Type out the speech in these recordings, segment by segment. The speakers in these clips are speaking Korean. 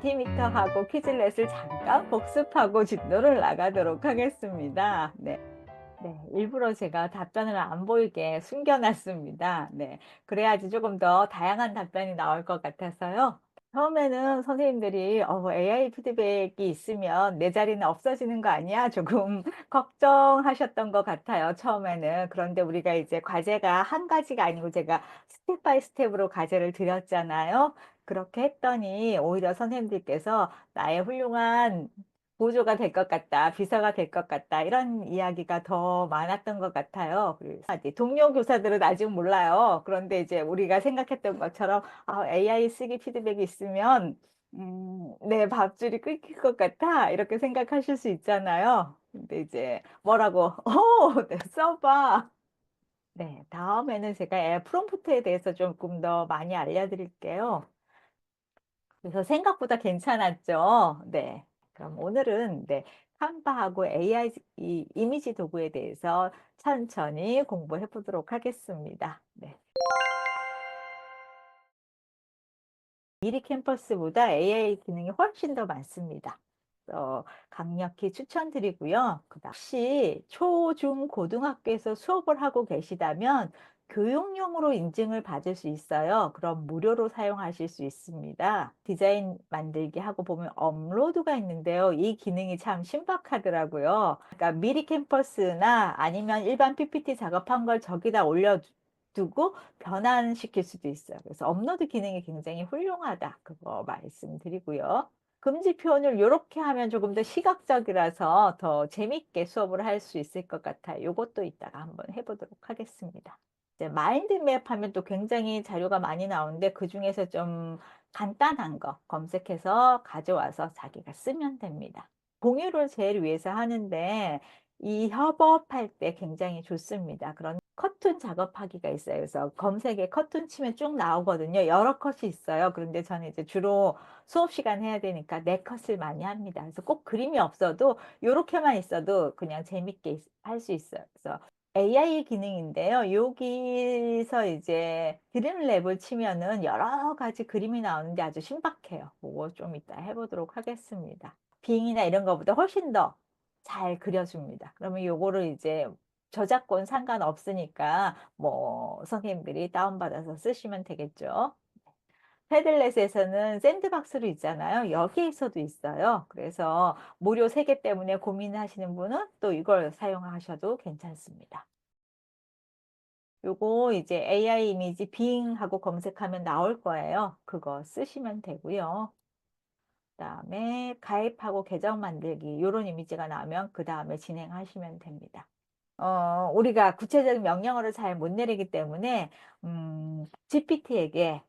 멀티미터하고 퀴즐렛을 잠깐 복습하고 진도를 나가도록 하겠습니다. 네. 네, 일부러 제가 답변을 안 보이게 숨겨놨습니다. 네, 그래야지 조금 더 다양한 답변이 나올 것 같아서요. 처음에는 선생님들이 어, AI 피드백이 있으면 내 자리는 없어지는 거 아니야? 조금 걱정하셨던 것 같아요. 처음에는. 그런데 우리가 이제 과제가 한 가지가 아니고 제가 스텝 바이 스텝으로 과제를 드렸잖아요. 그렇게 했더니 오히려 선생님들께서 나의 훌륭한 보조가 될 것 같다, 비서가 될 것 같다, 이런 이야기가 더 많았던 것 같아요. 그래서 동료 교사들은 아직 몰라요. 그런데 이제 우리가 생각했던 것처럼 아, AI 쓰기 피드백이 있으면 음, 내 밥줄이 끊길 것 같아, 이렇게 생각하실 수 있잖아요. 근데 이제 뭐라고, 어, 네, 써봐. 네, 다음에는 제가 프롬프트에 대해서 조금 더 많이 알려드릴게요. 그래서 생각보다 괜찮았죠. 네. 그럼 오늘은 네, 칸바하고 AI 이 이미지 도구에 대해서 천천히 공부해 보도록 하겠습니다. 네. 미리 캠퍼스보다 AI 기능이 훨씬 더 많습니다. 어, 강력히 추천드리고요. 혹시 초, 중, 고등학교에서 수업을 하고 계시다면 교육용으로 인증을 받을 수 있어요. 그럼 무료로 사용하실 수 있습니다. 디자인 만들기 하고 보면 업로드가 있는데요. 이 기능이 참 신박하더라고요. 그러니까 미리 캠퍼스나 아니면 일반 PPT 작업한 걸 저기다 올려 두고 변환시킬 수도 있어요. 그래서 업로드 기능이 굉장히 훌륭하다. 그거 말씀드리고요. 금지 표현을 이렇게 하면 조금 더 시각적이라서 더 재밌게 수업을 할 수 있을 것 같아요. 이것도 이따가 한번 해보도록 하겠습니다. 이제 마인드맵 하면 또 굉장히 자료가 많이 나오는데 그 중에서 좀 간단한 거 검색해서 가져와서 자기가 쓰면 됩니다. 공유를 제일 위해서 하는데 이 협업할 때 굉장히 좋습니다. 그런 커튼 작업하기가 있어요. 그래서 검색에 커튼 치면 쭉 나오거든요. 여러 컷이 있어요. 그런데 저는 이제 주로 수업 시간 해야 되니까 네 컷을 많이 합니다. 그래서 꼭 그림이 없어도 이렇게만 있어도 그냥 재밌게 할 수 있어요. 그래서 AI 기능인데요. 여기서 이제 드림랩을 치면은 여러 가지 그림이 나오는데 아주 신박해요. 그거 좀 이따 해보도록 하겠습니다. 빙이나 이런 것보다 훨씬 더 잘 그려줍니다. 그러면 요거를 이제 저작권 상관없으니까 뭐 선생님들이 다운받아서 쓰시면 되겠죠. 패들렛에서는 샌드박스로 있잖아요. 여기에서도 있어요. 그래서 무료 세계 때문에 고민하시는 분은 또 이걸 사용하셔도 괜찮습니다. 요거 이제 AI 이미지 빙 하고 검색하면 나올 거예요. 그거 쓰시면 되고요. 그다음에 가입하고 계정 만들기 요런 이미지가 나오면 그 다음에 진행하시면 됩니다. 어, 우리가 구체적인 명령어를 잘 못 내리기 때문에 음, GPT에게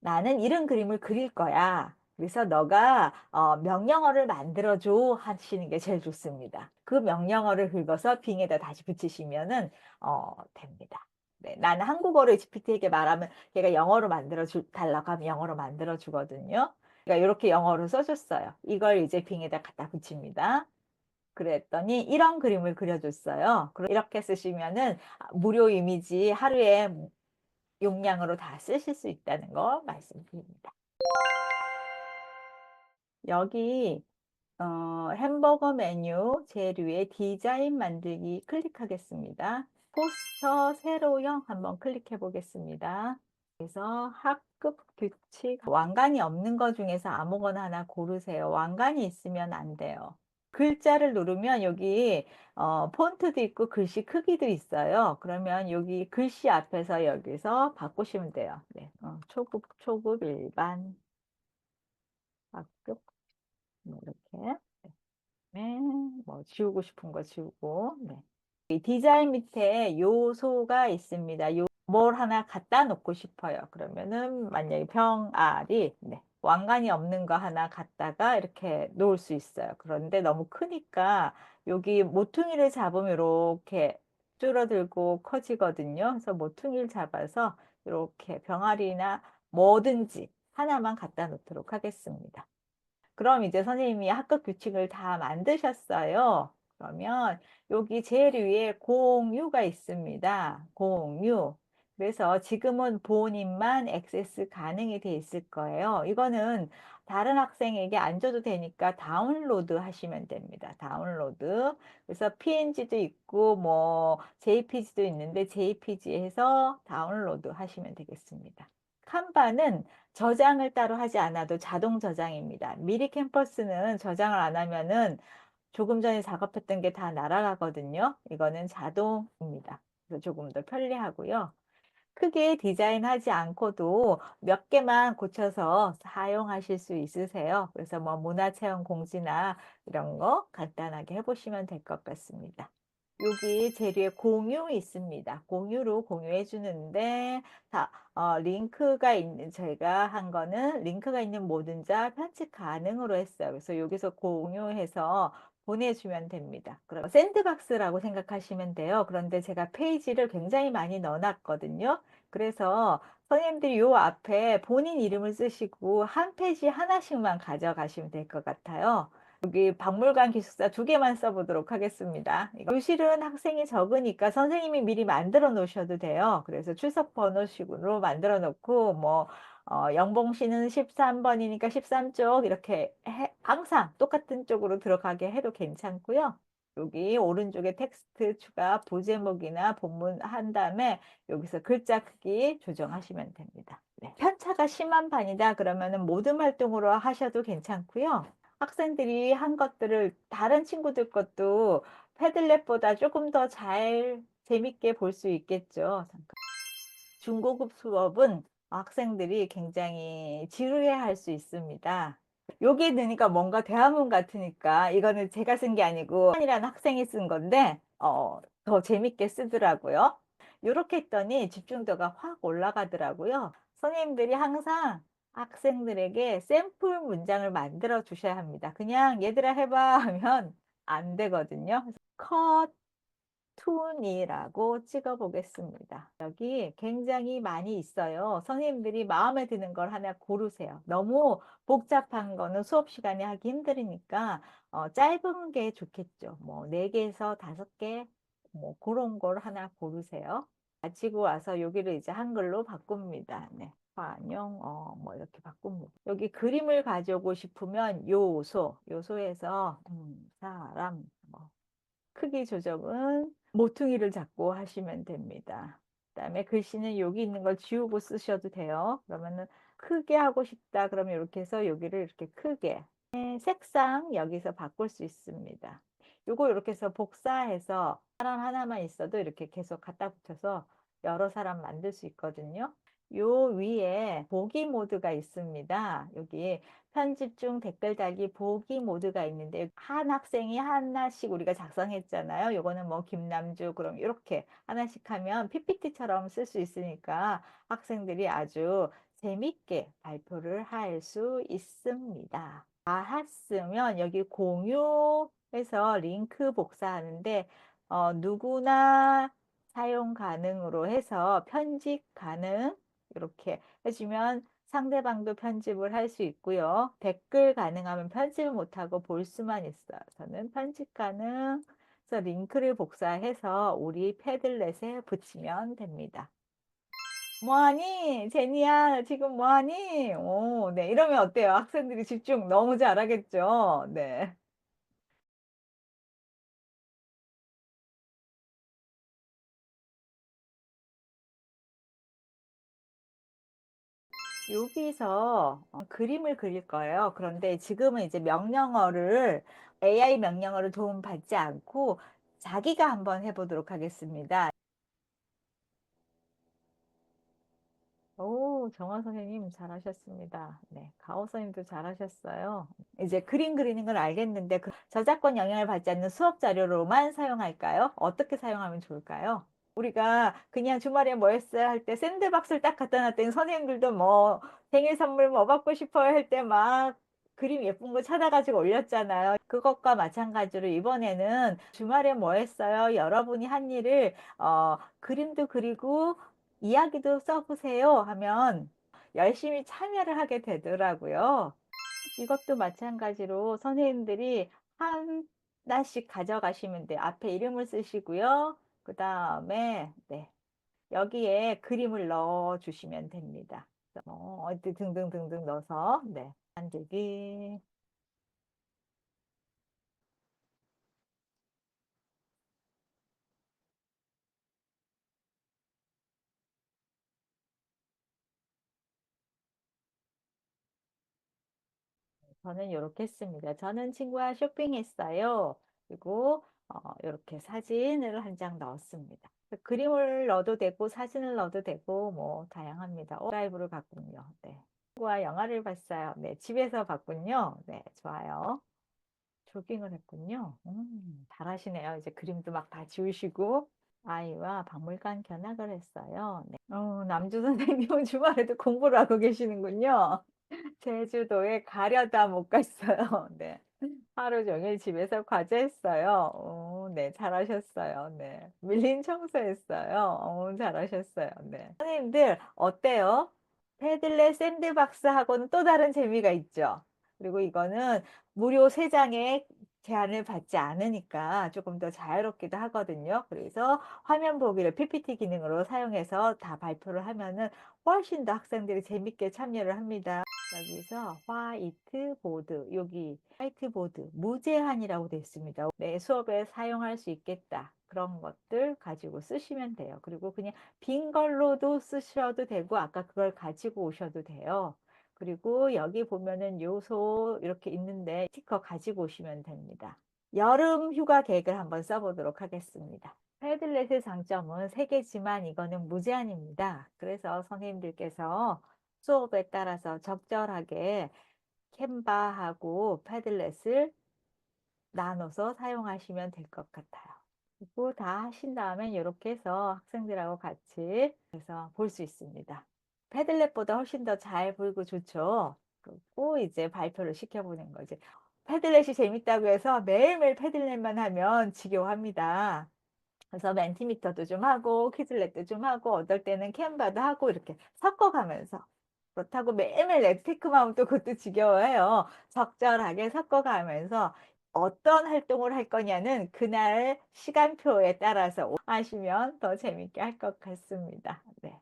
나는 이런 그림을 그릴 거야. 그래서 너가 어, 명령어를 만들어줘 하시는 게 제일 좋습니다. 그 명령어를 긁어서 빙에다 다시 붙이시면은 어, 됩니다. 네, 나는 한국어를 GPT에게 말하면 걔가 영어로 만들어 주, 달라고 하면 영어로 만들어 주거든요. 그러니까 이렇게 영어로 써줬어요. 이걸 이제 빙에다 갖다 붙입니다. 그랬더니 이런 그림을 그려줬어요. 이렇게 쓰시면은 무료 이미지 하루에 용량으로 다 쓰실 수 있다는 거 말씀드립니다. 여기 어, 햄버거 메뉴 위에 디자인 만들기 클릭하겠습니다. 포스터 세로형 한번 클릭해 보겠습니다. 그래서 학급 규칙 왕관이 없는 것 중에서 아무거나 하나 고르세요. 왕관이 있으면 안 돼요. 글자를 누르면 여기 어, 폰트도 있고 글씨 크기도 있어요. 그러면 여기 글씨 앞에서 여기서 바꾸시면 돼요. 네, 어, 초급, 초급, 일반, 학급 뭐 이렇게 네, 뭐 지우고 싶은 거 지우고 네. 이 디자인 밑에 요소가 있습니다. 요, 뭘 하나 갖다 놓고 싶어요. 그러면은 만약에 병아리 네. 왕관이 없는 거 하나 갖다가 이렇게 놓을 수 있어요. 그런데 너무 크니까 여기 모퉁이를 잡으면 이렇게 줄어들고 커지거든요. 그래서 모퉁이를 잡아서 이렇게 병아리나 뭐든지 하나만 갖다 놓도록 하겠습니다. 그럼 이제 선생님이 학급 규칙을 다 만드셨어요. 그러면 여기 제일 위에 공유가 있습니다. 공유. 그래서 지금은 본인만 액세스 가능이 돼 있을 거예요. 이거는 다른 학생에게 안 줘도 되니까 다운로드 하시면 됩니다. 다운로드. 그래서 PNG도 있고 뭐 JPG도 있는데 JPG에서 다운로드 하시면 되겠습니다. 칸바는 저장을 따로 하지 않아도 자동 저장입니다. 미리 캠퍼스는 저장을 안 하면은 조금 전에 작업했던 게 다 날아가거든요. 이거는 자동입니다. 그래서 조금 더 편리하고요. 크게 디자인하지 않고도 몇 개만 고쳐서 사용하실 수 있으세요. 그래서 뭐 문화체험 공지나 이런 거 간단하게 해보시면 될 것 같습니다. 여기 재료에 공유 있습니다. 공유로 공유해 주는데 다 어, 링크가 있는 저희가 한 거는 링크가 있는 모든 자 편집 가능으로 했어요. 그래서 여기서 공유해서 보내주면 됩니다. 그럼 샌드박스라고 생각하시면 돼요. 그런데 제가 페이지를 굉장히 많이 넣어놨거든요. 그래서 선생님들이 요 앞에 본인 이름을 쓰시고 한 페이지 하나씩만 가져가시면 될 것 같아요. 여기 박물관 기숙사 두 개만 써보도록 하겠습니다. 교실은 학생이 적으니까 선생님이 미리 만들어 놓으셔도 돼요. 그래서 출석 번호식으로 만들어 놓고 뭐 어, 영봉 씨는 13번이니까 13쪽 이렇게 해, 항상 똑같은 쪽으로 들어가게 해도 괜찮고요. 여기 오른쪽에 텍스트 추가 부제목이나 본문 한 다음에 여기서 글자 크기 조정하시면 됩니다. 네. 편차가 심한 반이다 그러면은 모든 활동으로 하셔도 괜찮고요. 학생들이 한 것들을 다른 친구들 것도 패들렛보다 조금 더 잘 재밌게 볼 수 있겠죠. 잠깐. 중고급 수업은 학생들이 굉장히 지루해 할 수 있습니다. 여기에 넣으니까 뭔가 대화문 같으니까 이거는 제가 쓴 게 아니고 이라는 학생이 쓴 건데 어, 더 재밌게 쓰더라고요. 이렇게 했더니 집중도가 확 올라가더라고요. 선생님들이 항상 학생들에게 샘플 문장을 만들어 주셔야 합니다. 그냥 얘들아 해봐 하면 안 되거든요. 컷 툰이라고 찍어 보겠습니다. 여기 굉장히 많이 있어요. 선생님들이 마음에 드는 걸 하나 고르세요. 너무 복잡한 거는 수업 시간에 하기 힘드니까 어, 짧은 게 좋겠죠. 뭐 4개에서 5개 뭐 그런 걸 하나 고르세요. 가지고 와서 여기를 이제 한글로 바꿉니다. 네. 안녕, 어, 뭐 이렇게 바꿉니다. 여기 그림을 가져오고 싶으면 요소, 요소에서 음, 사람, 뭐 크기 조정은 모퉁이를 잡고 하시면 됩니다. 그다음에 글씨는 여기 있는 걸 지우고 쓰셔도 돼요. 그러면은 크게 하고 싶다. 그러면 이렇게 해서 여기를 이렇게 크게 네, 색상 여기서 바꿀 수 있습니다. 요거 이렇게 해서 복사해서 사람 하나만 있어도 이렇게 계속 갖다 붙여서 여러 사람 만들 수 있거든요. 요 위에 보기 모드가 있습니다. 여기 편집 중 댓글 달기 보기 모드가 있는데 한 학생이 하나씩 우리가 작성했잖아요. 요거는 뭐 김남주 그럼 이렇게 하나씩 하면 PPT처럼 쓸 수 있으니까 학생들이 아주 재밌게 발표를 할 수 있습니다. 다 했으면 여기 공유해서 링크 복사하는데 어, 누구나 사용 가능으로 해서 편집 가능 이렇게 해주면 상대방도 편집을 할 수 있고요. 댓글 가능하면 편집을 못하고 볼 수만 있어요. 저는 편집 가능. 그래서 링크를 복사해서 우리 패들렛에 붙이면 됩니다. 뭐하니? 제니야, 지금 뭐하니? 오, 네. 이러면 어때요? 학생들이 집중 너무 잘하겠죠? 네. 여기서 어, 그림을 그릴 거예요. 그런데 지금은 이제 명령어를 AI 명령어를 도움 받지 않고 자기가 한번 해보도록 하겠습니다. 오, 정화 선생님 잘하셨습니다. 네, 가오 선생님도 잘하셨어요. 이제 그림 그리는 걸 알겠는데 그 저작권 영향을 받지 않는 수업 자료로만 사용할까요? 어떻게 사용하면 좋을까요? 우리가 그냥 주말에 뭐 했어요 할 때 샌드박스를 딱 갖다 놨더니 선생님들도 뭐 생일 선물 뭐 받고 싶어요 할 때 막 그림 예쁜 거 찾아가지고 올렸잖아요. 그것과 마찬가지로 이번에는 주말에 뭐 했어요? 여러분이 한 일을 어, 그림도 그리고 이야기도 써보세요 하면 열심히 참여를 하게 되더라고요. 이것도 마찬가지로 선생님들이 하나씩 가져가시면 돼요. 앞에 이름을 쓰시고요. 그 다음에 네. 여기에 그림을 넣어 주시면 됩니다. 어, 어디 등등등등 넣어서 네 만들기 저는 이렇게 했습니다. 저는 친구와 쇼핑했어요. 그리고 어, 이렇게 사진을 한 장 넣었습니다. 그림을 넣어도 되고 사진을 넣어도 되고 뭐 다양합니다. 오, 드라이브를 봤군요. 네. 친구와 영화를 봤어요. 네, 집에서 봤군요. 네, 좋아요. 조깅을 했군요. 음, 잘하시네요. 이제 그림도 막 다 지우시고 아이와 박물관 견학을 했어요. 네. 어, 남주 선생님은 주말에도 공부를 하고 계시는군요. 제주도에 가려다 못 갔어요. 네. 하루 종일 집에서 과제했어요. 어, 네, 잘하셨어요. 네. 밀린 청소했어요. 어, 잘하셨어요. 네. 선생님들, 어때요? 패들렛 샌드박스하고는 또 다른 재미가 있죠. 그리고 이거는 무료 세장의 제한을 받지 않으니까 조금 더 자유롭기도 하거든요. 그래서 화면 보기를 PPT 기능으로 사용해서 다 발표를 하면은 훨씬 더 학생들이 재밌게 참여를 합니다. 여기서 화이트보드 여기 화이트보드 무제한이라고 되어 있습니다. 내 수업에 사용할 수 있겠다. 그런 것들 가지고 쓰시면 돼요. 그리고 그냥 빈 걸로도 쓰셔도 되고 아까 그걸 가지고 오셔도 돼요. 그리고 여기 보면은 요소 이렇게 있는데 스티커 가지고 오시면 됩니다. 여름 휴가 계획을 한번 써보도록 하겠습니다. 패들렛의 장점은 세 개지만 이거는 무제한입니다. 그래서 선생님들께서 수업에 따라서 적절하게 캔바하고 패들렛을 나눠서 사용하시면 될 것 같아요. 그리고 다 하신 다음에 이렇게 해서 학생들하고 같이 해서 볼 수 있습니다. 패들렛보다 훨씬 더 잘 보이고 좋죠. 그리고 이제 발표를 시켜보는 거지. 패들렛이 재밌다고 해서 매일매일 패들렛만 하면 지겨워합니다. 그래서 멘티미터도 좀 하고 퀴즐렛도 좀 하고 어떨 때는 캔바도 하고 이렇게 섞어가면서 그렇다고 매일매일 랩테크만 하면 또 그것도 지겨워해요. 적절하게 섞어가면서 어떤 활동을 할 거냐는 그날 시간표에 따라서 하시면 더 재밌게 할 것 같습니다. 네.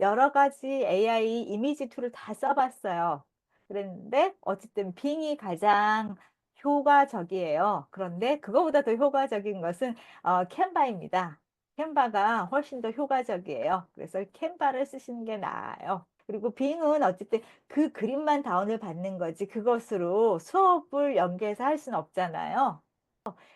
여러 가지 AI 이미지 툴을 다 써봤어요. 그랬는데 어쨌든 빙이 가장 효과적이에요. 그런데 그거보다 더 효과적인 것은 어, 캔바입니다. 캔바가 훨씬 더 효과적이에요. 그래서 캔바를 쓰시는 게 나아요. 그리고 빙은 어쨌든 그 그림만 다운을 받는 거지 그것으로 수업을 연계해서 할 수는 없잖아요.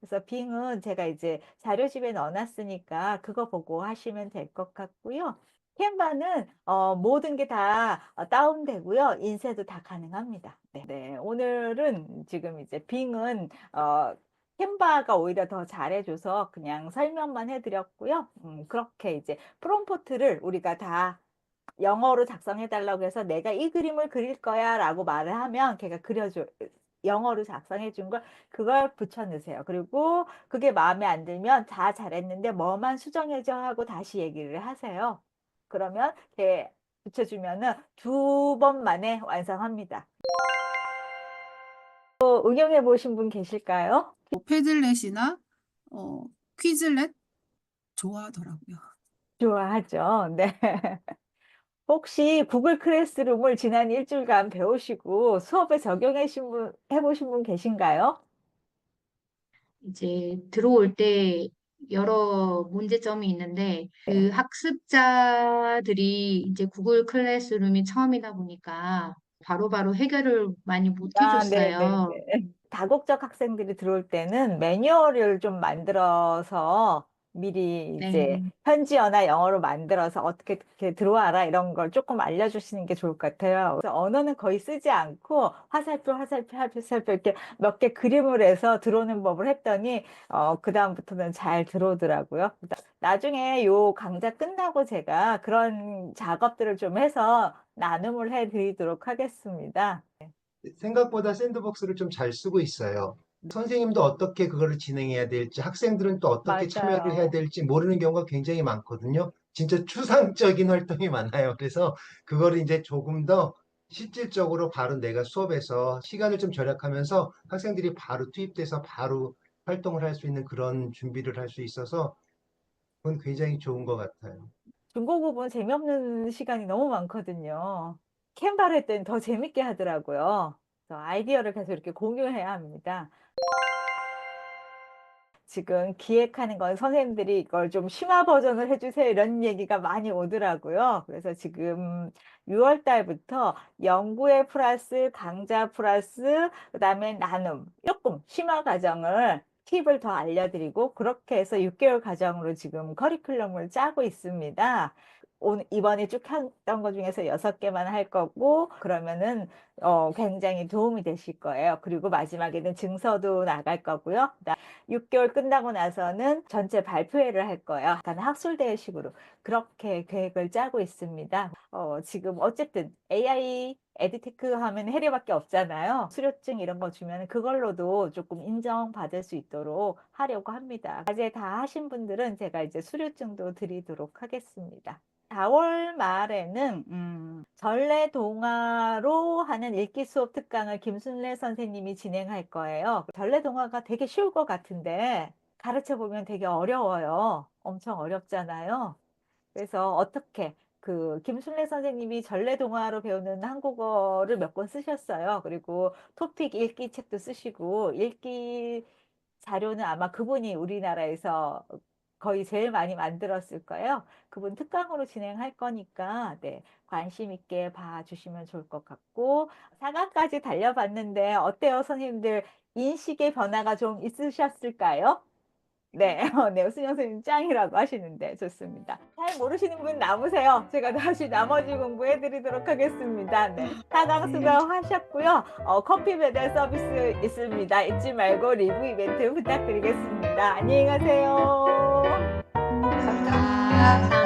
그래서 빙은 제가 이제 자료집에 넣어놨으니까 그거 보고 하시면 될 것 같고요. 캔바는 어, 모든 게 다 다운되고요. 인쇄도 다 가능합니다. 네, 네. 오늘은 지금 이제 빙은 어, 캔바가 오히려 더 잘해줘서 그냥 설명만 해드렸고요. 음, 그렇게 이제 프롬포트를 우리가 다 영어로 작성해 달라고 해서 내가 이 그림을 그릴 거야 라고 말을 하면 걔가 그려줘 영어로 작성해 준 걸 그걸 붙여 넣으세요. 그리고 그게 마음에 안 들면 다 잘했는데 뭐만 수정해줘 하고 다시 얘기를 하세요. 그러면 걔 붙여주면은 두 번 만에 완성합니다. 또 응용해 보신 분 계실까요? 뭐 패들렛이나 어, 퀴즐렛 좋아하더라고요. 좋아하죠. 네. 혹시 구글 클래스룸을 지난 일주일간 배우시고 수업에 적용해 분, 해보신 분 계신가요? 이제 들어올 때 여러 문제점이 있는데 그 학습자들이 이제 구글 클래스룸이 처음이다 보니까 바로바로 해결을 많이 못 아, 네, 네, 해줬어요. 네. 다국적 학생들이 들어올 때는 매뉴얼을 좀 만들어서 미리 이제 네. 현지어나 영어로 만들어서 어떻게 이렇게 들어와라 이런 걸 조금 알려주시는 게 좋을 것 같아요. 그래서 언어는 거의 쓰지 않고 화살표, 화살표, 화살표 이렇게 몇 개 그림을 해서 들어오는 법을 했더니 어, 그다음부터는 잘 들어오더라고요. 나중에 요 강좌 끝나고 제가 그런 작업들을 좀 해서 나눔을 해드리도록 하겠습니다. 생각보다 샌드박스를 좀 잘 쓰고 있어요. 선생님도 어떻게 그거를 진행해야 될지, 학생들은 또 어떻게 참여를 맞아요. 해야 될지 모르는 경우가 굉장히 많거든요. 진짜 추상적인 활동이 많아요. 그래서 그거를 이제 조금 더 실질적으로 바로 내가 수업에서 시간을 좀 절약하면서 학생들이 바로 투입돼서 바로 활동을 할 수 있는 그런 준비를 할 수 있어서 그건 굉장히 좋은 것 같아요. 중고급은 재미없는 시간이 너무 많거든요. 캔바를 할 때는 더 재밌게 하더라고요. 아이디어를 계속 이렇게 공유해야 합니다. 지금 기획하는 건 선생님들이 이걸 좀 심화 버전을 해주세요. 이런 얘기가 많이 오더라고요. 그래서 지금 6월 달부터 연구회 플러스 강좌 플러스 그다음에 나눔 조금 심화 과정을 팁을 더 알려드리고 그렇게 해서 6개월 과정으로 지금 커리큘럼을 짜고 있습니다. 오늘 이번에 쭉 했던 것 중에서 6개만 할 거고 그러면은 어, 굉장히 도움이 되실 거예요. 그리고 마지막에는 증서도 나갈 거고요. 그다음 6개월 끝나고 나서는 전체 발표회를 할 거예요. 약간 학술대회식으로 그렇게 계획을 짜고 있습니다. 어, 지금 어쨌든 AI 에듀테크 하면 해례밖에 없잖아요. 수료증 이런 거 주면 그걸로도 조금 인정받을 수 있도록 하려고 합니다. 과제 다 하신 분들은 제가 이제 수료증도 드리도록 하겠습니다. 4월 말에는 음, 전래 동화로 하는 읽기 수업 특강을 김순례 선생님이 진행할 거예요. 전래 동화가 되게 쉬울 것 같은데 가르쳐 보면 되게 어려워요. 엄청 어렵잖아요. 그래서 어떻게 그 김순례 선생님이 전래 동화로 배우는 한국어를 몇 권 쓰셨어요. 그리고 토픽 읽기 책도 쓰시고 읽기 자료는 아마 그분이 우리나라에서 거의 제일 많이 만들었을 거예요. 그분 특강으로 진행할 거니까 네, 관심 있게 봐주시면 좋을 것 같고 4강까지 달려봤는데 어때요, 선생님들? 인식의 변화가 좀 있으셨을까요? 네, 어, 네, 수영 선생님 짱이라고 하시는데 좋습니다. 잘 모르시는 분 남으세요. 제가 다시 나머지 공부해 드리도록 하겠습니다. 네, 4강 수고하셨고요. 어, 커피 배달 서비스 있습니다. 잊지 말고 리뷰 이벤트 부탁드리겠습니다. 안녕히 가세요. Yeah.